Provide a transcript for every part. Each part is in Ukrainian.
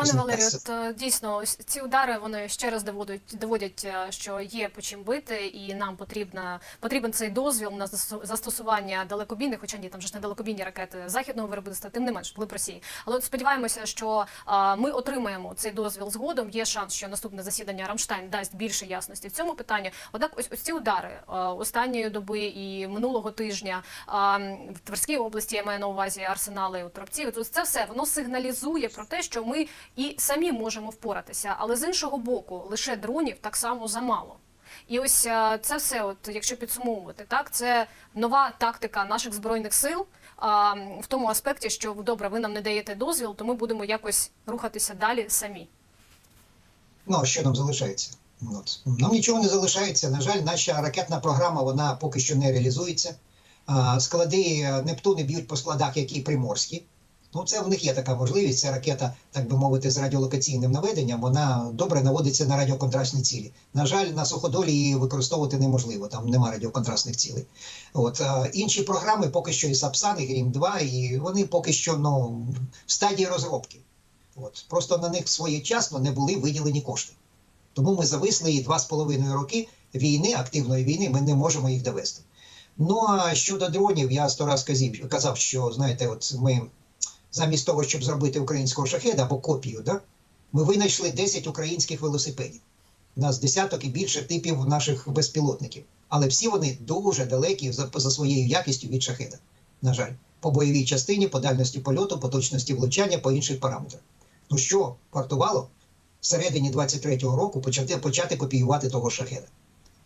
Пане не Валерію, от е, дійсно ось ці удари вони ще раз доводять, доводять, е, що є по чим бити, і нам потрібна потрібен цей дозвіл на застосу- застосування далекобійних, хоча ні, там же ж не далекобійні ракети західного виробництва, тим не менш вплив Росії. Але от сподіваємося, що е, ми отримаємо цей дозвіл згодом. Є шанс, що наступне засідання Рамштайн дасть більше ясності в цьому питанні. Однак, ось ось ці удари е, останньої доби і минулого тижня е, в Тверській області я маю на увазі арсенали у Тропці. Це все воно сигналізує про те, що ми і самі можемо впоратися, але з іншого боку, лише дронів так само замало. І ось е, це все, от якщо підсумовувати, так це нова тактика наших збройних сил. А в тому аспекті, що добре, ви нам не даєте дозвіл, то ми будемо якось рухатися далі самі. Ну, а що нам залишається? От. Нам нічого не залишається. На жаль, наша ракетна програма вона поки що не реалізується. Склади е, Нептуни б'ють по складах, які приморські. Ну, це в них є така можливість. Ця ракета, так би мовити, з радіолокаційним наведенням, вона добре наводиться на радіоконтрастні цілі. На жаль, на суходолі її використовувати неможливо, там нема радіоконтрастних цілей. От е, інші програми поки що і Сапсан, і Грім 2, і вони поки що ну, в стадії розробки. От просто на них своєчасно не були виділені кошти. Тому ми зависли і два з половиною роки війни, активної війни, ми не можемо їх довести. Ну а щодо дронів, я сто раз казав, що знаєте, от ми замість того, щоб зробити українського шахеда або копію, да, ми винайшли 10 українських велосипедів. У нас десяток і більше типів наших безпілотників. Але всі вони дуже далекі за, за своєю якістю від шахеда. На жаль, по бойовій частині, по дальності польоту, по точності влучання, по інших параметрах. Ну що, вартувало всередині 23-го року почати, почати копіювати того шахеда.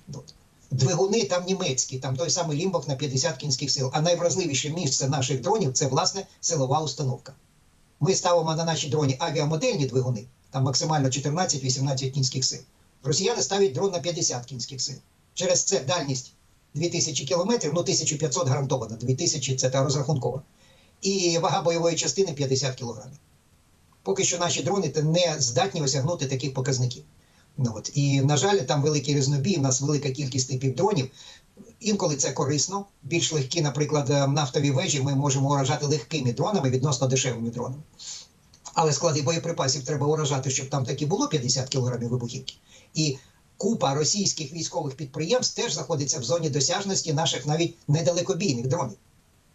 От. Двигуни там німецькі, там той самий лімбок на 50 кінських сил. А найвразливіше місце наших дронів це власне силова установка. Ми ставимо на наші дроні авіамодельні двигуни, там максимально 14-18 кінських сил. Росіяни ставлять дрон на 50 кінських сил. Через це дальність 2000 кілометрів, ну 1500 гарантовано, 2000 це та розрахункова. І вага бойової частини 50 кілограмів. Поки що наші дрони не здатні осягнути таких показників. Ну, от. І, на жаль, там великий різнобій, у нас велика кількість типів дронів. Інколи це корисно. Більш легкі, наприклад, е, нафтові вежі ми можемо уражати легкими дронами відносно дешевими дронами. Але склади боєприпасів треба уражати, щоб там таки було 50 кілограмів вибухівки. І купа російських військових підприємств теж знаходиться в зоні досяжності наших навіть недалекобійних дронів.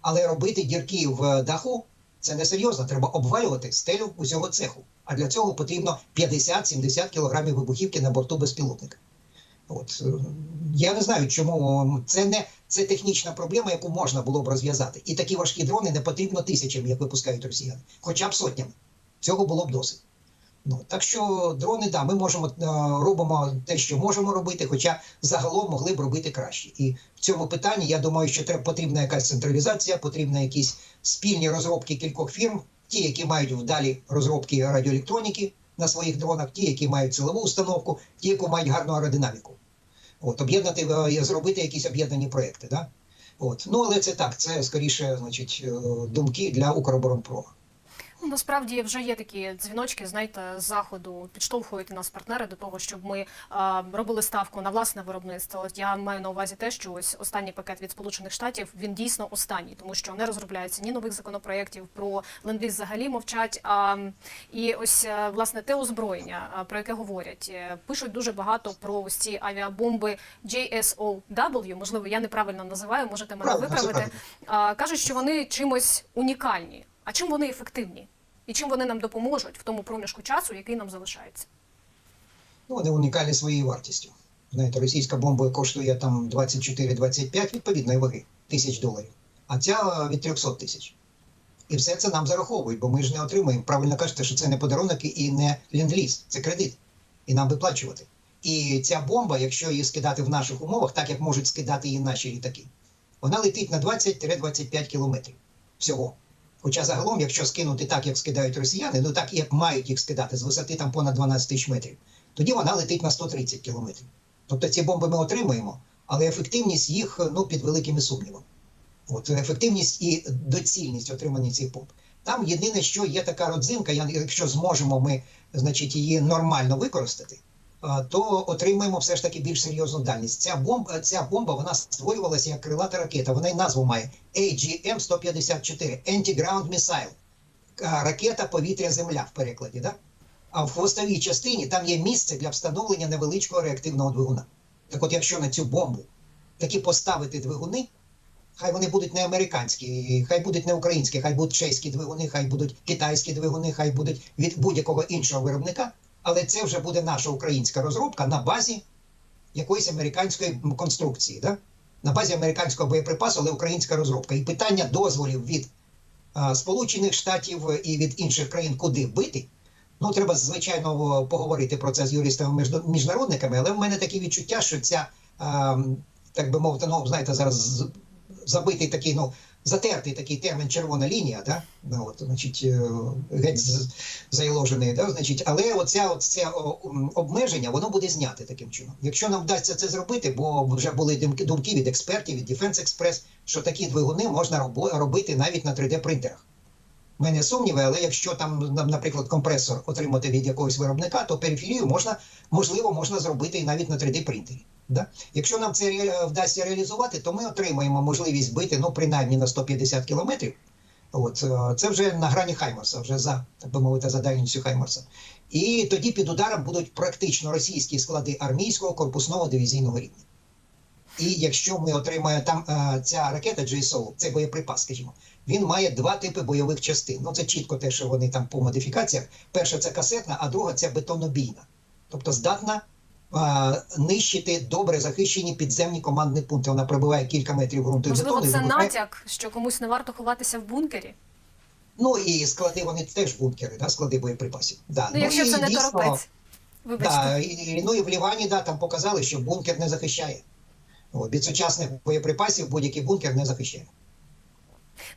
Але робити дірки в даху це несерйозно. Треба обвалювати стелю усього цеху. А для цього потрібно 50-70 кілограмів вибухівки на борту безпілотника. От е, я не знаю, чому це не це технічна проблема, яку можна було б розв'язати. І такі важкі дрони не потрібно тисячам, як випускають росіяни, хоча б сотнями. Цього було б досить. Ну так що дрони, да, ми можемо е, робимо те, що можемо робити, хоча загалом могли б робити краще. І в цьому питанні я думаю, що треба потрібна якась централізація, потрібна якісь спільні розробки кількох фірм, ті, які мають вдалі розробки радіоелектроніки на своїх дронах, ті, які мають силову установку, ті, які мають гарну аеродинаміку. От об'єднати е, зробити якісь об'єднані проекти. Да? От ну але це так, це скоріше, значить, е, думки для Укроборонпрома. Ну, Насправді вже є такі дзвіночки, знаєте, з заходу підштовхують нас партнери до того, щоб ми а, робили ставку на власне виробництво. От Я маю на увазі те, що ось останній пакет від Сполучених Штатів він дійсно останній, тому що не розробляється ні нових законопроєктів про ленд-ліз взагалі мовчать. А, і ось е, власне те озброєння, про яке говорять, е, пишуть дуже багато про ось ці авіабомби JSOW, Можливо, я неправильно називаю, можете мене виправити. А, кажуть, що вони чимось унікальні. А чим вони ефективні? І чим вони нам допоможуть в тому проміжку часу, який нам залишається? Ну, вони унікальні своєю вартістю. Знаєте, російська бомба коштує там 24-25 відповідної ваги тисяч доларів, а ця від 300 тисяч. І все це нам зараховують, бо ми ж не отримуємо. Правильно кажете, що це не подарунок і не ленд-ліз, це кредит. І нам виплачувати. І ця бомба, якщо її скидати в наших умовах, так як можуть скидати її наші літаки, вона летить на 20-25 кілометрів всього. Хоча загалом, якщо скинути так, як скидають росіяни, ну так як мають їх скидати з висоти там понад 12 тисяч метрів, тоді вона летить на 130 кілометрів. Тобто ці бомби ми отримуємо, але ефективність їх ну, під великими сумнівами. От ефективність і доцільність отримання цих бомб. Там єдине, що є така родзинка, якщо зможемо ми значить, її нормально використати, то отримаємо все ж таки більш серйозну дальність. Ця бомба, ця бомба вона створювалася як крилата ракета. Вона й назву має AGM-154 Anti-Ground Missile. Ракета повітря-земля в перекладі. Да? А в хвостовій частині там є місце для встановлення невеличкого реактивного двигуна. Так от, якщо на цю бомбу таки поставити двигуни, хай вони будуть не американські, хай будуть не українські, хай будуть чеські двигуни, хай будуть китайські двигуни, хай будуть від будь-якого іншого виробника, але це вже буде наша українська розробка на базі якоїсь американської конструкції, да? на базі американського боєприпасу, але українська розробка. І питання дозволів від а, Сполучених Штатів і від інших країн, куди бити. Ну, треба звичайно поговорити про це з юристами-міжнародниками, але в мене таке відчуття, що ця, а, так би мовити, ну знаєте, зараз забитий такий, ну затертий такий термін червона лінія, да? Ну, от, значить, е, геть зайложений, да? значить, але оця, оця о, обмеження, воно буде зняте таким чином. Якщо нам вдасться це зробити, бо вже були думки, від експертів, від Defense Express, що такі двигуни можна робити навіть на 3D-принтерах. У мене сумніви, але якщо там, наприклад, компресор отримати від якогось виробника, то периферію можна, можливо, можна зробити і навіть на 3D-принтері. Да? Якщо нам це ре- вдасться реалізувати, то ми отримаємо можливість бити ну, принаймні на 150 кілометрів. От, е, це вже на грані Хаймарса, вже за, так би мовити, за дальністю Хаймарса. І тоді під ударом будуть практично російські склади армійського корпусного дивізійного рівня. І якщо ми отримаємо там е, ця ракета GSO, це боєприпас, скажімо, він має два типи бойових частин. Ну це чітко те, що вони там по модифікаціях. Перша це касетна, а друга це бетонобійна. Тобто здатна е, нищити добре захищені підземні командні пункти. Вона пробиває кілька метрів ґрунту Можливо, це вибухає. натяк, що комусь не варто ховатися в бункері. Ну і склади вони теж бункери, да, склади боєприпасів. Да. Ну, якщо і це не дійсно, торопець. Вибачте. Да, і- ну і в Лівані да, там показали, що бункер не захищає. От, від сучасних боєприпасів будь-який бункер не захищає.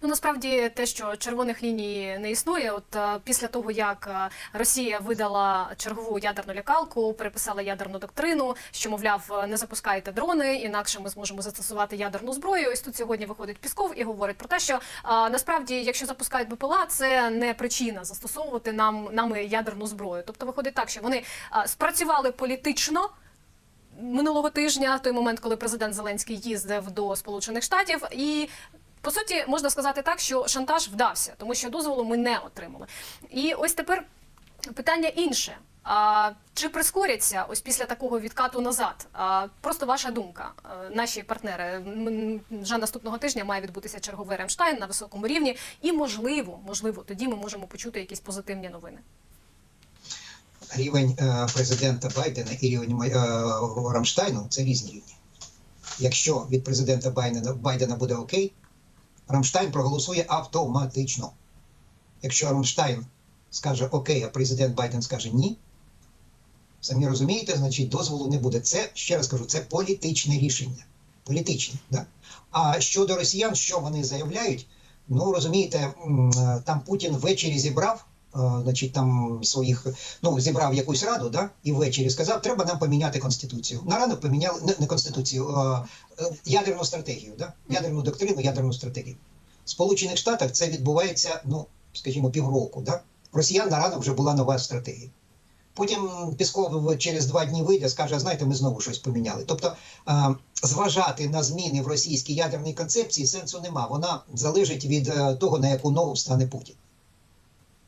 Ну насправді те, що червоних ліній не існує, от е, після того як е, Росія видала чергову ядерну лякалку, переписала ядерну доктрину, що мовляв, е, не запускайте дрони, інакше ми зможемо застосувати ядерну зброю. Ось тут сьогодні виходить Пісков і говорить про те, що насправді, якщо запускають БПЛА, це не причина застосовувати нам нами ядерну зброю. Тобто виходить так, що вони спрацювали політично. Минулого тижня, той момент, коли президент Зеленський їздив до Сполучених Штатів, і по суті можна сказати так, що шантаж вдався, тому що дозволу ми не отримали. І ось тепер питання інше. А, чи прискоряться ось після такого відкату назад? А, просто ваша думка, наші партнери. Вже наступного тижня має відбутися черговий Ремштайн на високому рівні, і можливо, можливо, тоді ми можемо почути якісь позитивні новини. Рівень е, президента Байдена і рівень е, Рамштайну це різні рівні. Якщо від президента Байдена, Байдена буде окей, Рамштайн проголосує автоматично. Якщо Рамштайн скаже окей, а президент Байден скаже ні, самі розумієте, значить дозволу не буде. Це, ще раз кажу, це політичне рішення. Політичне, да? А щодо росіян, що вони заявляють, ну розумієте, е, там Путін ввечері зібрав, значить, там своїх, ну, зібрав якусь раду, да, і ввечері сказав, треба нам поміняти конституцію. На ранок поміняли не, не конституцію, а е, ядерну стратегію, да? ядерну доктрину, ядерну стратегію. В Сполучених Штатах це відбувається, ну, скажімо, півроку. Да? Росіян на ранок вже була нова стратегія. Потім Пісков через два дні вийде, скаже, знаєте, ми знову щось поміняли. Тобто е, зважати на зміни в російській ядерній концепції сенсу нема. Вона залежить від е, того, на яку ногу стане Путін.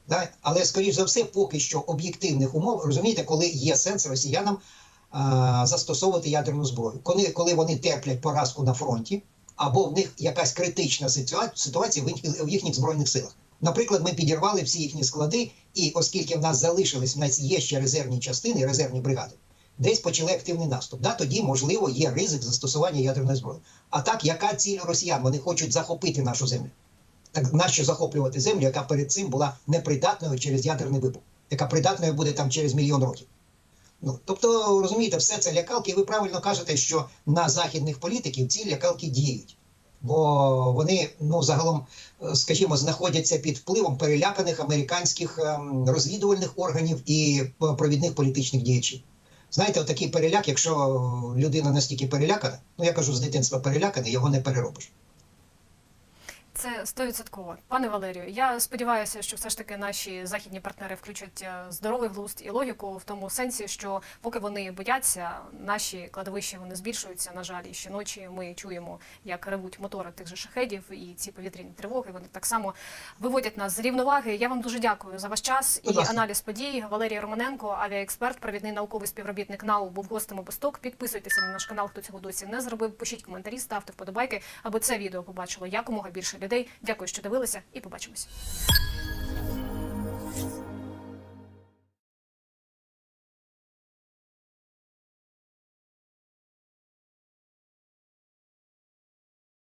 Да? Але, скоріш за все, поки що об'єктивних умов, розумієте, коли є сенс росіянам а, застосовувати ядерну зброю. Коли, коли вони терплять поразку на фронті, або в них якась критична ситуація в їхніх, збройних силах. Наприклад, ми підірвали всі їхні склади, і оскільки в нас залишились, в нас є ще резервні частини, резервні бригади, десь почали активний наступ. Да, тоді, можливо, є ризик застосування ядерної зброї. А так, яка ціль росіян? Вони хочуть захопити нашу землю. Так нащо захоплювати землю, яка перед цим була непридатною через ядерний вибух, яка придатною буде там через мільйон років. Ну, тобто, розумієте, все це лякалки, і ви правильно кажете, що на західних політиків ці лякалки діють. Бо вони, ну, загалом, е, скажімо, знаходяться під впливом переляканих американських ем, розвідувальних органів і е, провідних політичних діячів. Знаєте, отакий переляк, якщо людина настільки перелякана, ну я кажу з дитинства переляканий, його не переробиш. Це стовідсотково. Пане Валерію, я сподіваюся, що все ж таки наші західні партнери включать е, здоровий глузд і логіку в тому сенсі, що поки вони бояться, наші кладовища вони збільшуються. На жаль, і щоночі ми чуємо, як ревуть мотори тих же шахедів, і ці повітряні тривоги вони так само виводять нас з рівноваги. Я вам дуже дякую за ваш час і ласка. аналіз подій. Валерій Романенко, авіаексперт, провідний науковий співробітник НАУ, був гостем обосток. Підписуйтеся на наш канал, хто цього досі не зробив. Пишіть коментарі, ставте вподобайки, аби це відео побачило якомога більше людей. Дякую, що дивилися, і побачимось.